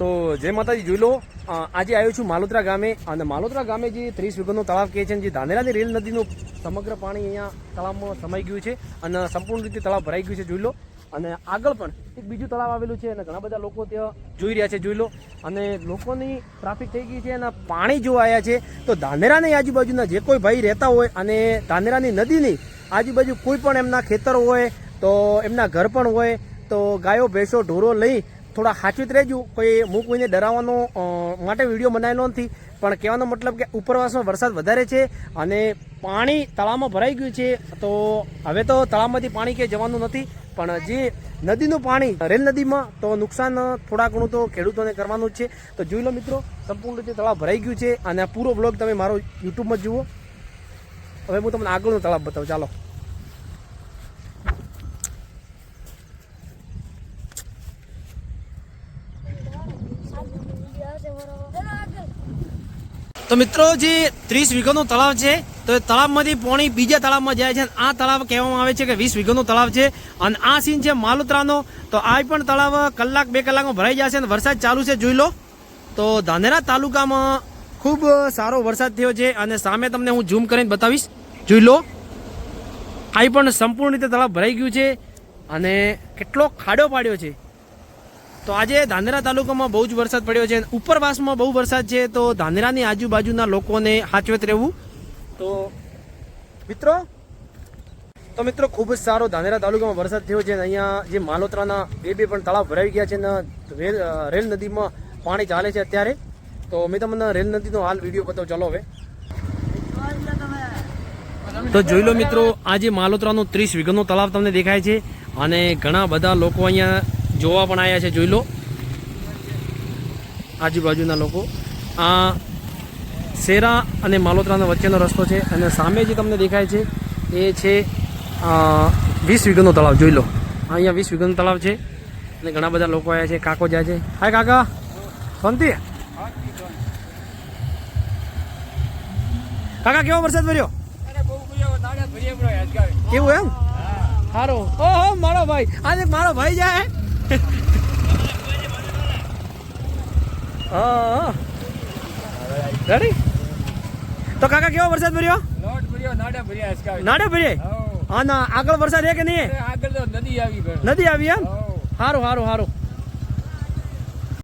તો જય માતાજી, જોઈ લો. આજે આવ્યો છું માલોત્રા ગામે. અને માલોત્રા ગામે જે ત્રીસ વીઘાનું તળાવ કહે છે જે ધાનેરાની રેલ નદીનું સમગ્ર પાણી અહીંયા તળાવમાં સમાઈ ગયું છે અને સંપૂર્ણ રીતે તળાવ ભરાઈ ગયું છે, જોઈ લો. અને આગળ પણ એક બીજું તળાવ આવેલું છે અને ઘણા બધા લોકો ત્યાં જોઈ રહ્યા છે, જોઈ લો. અને લોકોની ટ્રાફિક થઈ ગઈ છે અને પાણી જોવા આવ્યા છે, તો ધાનેરાની આજુબાજુના જે કોઈ ભાઈ રહેતા હોય અને ધાનેરાની નદીની આજુબાજુ કોઈ પણ એમના ખેતર હોય, તો એમના ઘર પણ હોય, તો ગાયો, ભેંસો, ઢોરો લઈ થોડા સાચવીત રહેજો. કોઈ હું કોઈને ડરાવવાનો માટે વીડિયો બનાવેલો નથી. પણ કહેવાનો મતલબ કે ઉપરવાસમાં વરસાદ વધારે છે અને પાણી તળાવમાં ભરાઈ ગયું છે, તો હવે તો તળાવમાંથી પાણી કે જવાનું નથી. પણ જે નદીનું પાણી, રેલ નદીમાં, તો નુકસાન થોડા ઘણું તો ખેડૂતોને કરવાનું જ છે. તો જોઈ લો મિત્રો, સંપૂર્ણ રીતે તળાવ ભરાઈ ગયું છે અને આ પૂરો બ્લોગ તમે મારો યુટ્યુબમાં જુઓ. હવે હું તમને આગળનો તળાવ બતાવું. ચાલો. તો મિત્રો જે ત્રીસ વીઘાનું તળાવ છે, તો એ તળાવમાંથી પાણી બીજા તળાવમાં જાય છે આ તળાવ કહેવામાં આવે છે કે વીસ વીઘાનું તળાવ છે. અને આ સીન છે માલુત્રાનો, તો આ પણ તળાવ કલાક બે કલાકમાં ભરાઈ જશે અને વરસાદ ચાલુ છે, જોઈ લો. તો ધાનેરા તાલુકામાં ખૂબ સારો વરસાદ થયો છે અને સામે તમને હું ઝૂમ કરીને બતાવીશ. જોઈ લો. આ પણ સંપૂર્ણ રીતે તળાવ ભરાઈ ગયું છે અને કેટલો ખાડો પાડ્યો છે. તો આજે ધાનેરા તાલુકામાં બહુ જ વરસાદ પડ્યો છે. ઉપરવાસમાં બહુ વરસાદ છે, તો ધાનેરાની આજુબાજુના લોકોને હાચવેત રહેવું. તો મિત્રો તો મિત્રો, ખૂબ જ સારો ધાનેરા તાલુકામાં વરસાદ થયો છે અહીંયા જે માલોત્રાના બે બે પણ તળાવ ભરાઈ ગયા છે અને રેલ રેલ નદીમાં પાણી ચાલે છે અત્યારે. તો મેં તમને રેલ નદીનો હાલ વીડિયો બતાવું. ચાલો હવે. તો જોઈ લો મિત્રો, આજે માલોત્રાનો ત્રીસ વીઘાનું તળાવ તમને દેખાય છે અને ઘણા બધા લોકો અહીંયા જોવા પણ આવ્યા છે જોઈ લો. આજુબાજુના લોકો. આ શેરા અને માલોત્રાના વચ્ચેનો રસ્તો છે અને સામે જે તમને દેખાય છે એ છે વીસ વિઘનનો તળાવ જોઈ લો. અહીંયા વીસ વિઘનનો તળાવ છે અને ઘણા બધા લોકો આવ્યા છે કાકો જાય છે. હાય કાકા. શાંતિ? કાકા કેવો વરસાદ ભર્યો કેવું એમ? સારો ઓહો મારો ભાઈ. આજે મારો ભાઈ જાય. હા રેડી તો કાકા કેવો વરસાદ ભર્યો? નાડા ભર્યા. હા ના આગળ વરસાદ હે કે નહીં? આગળ નદી આવી નદી આવી એમ? સારું સારું સારું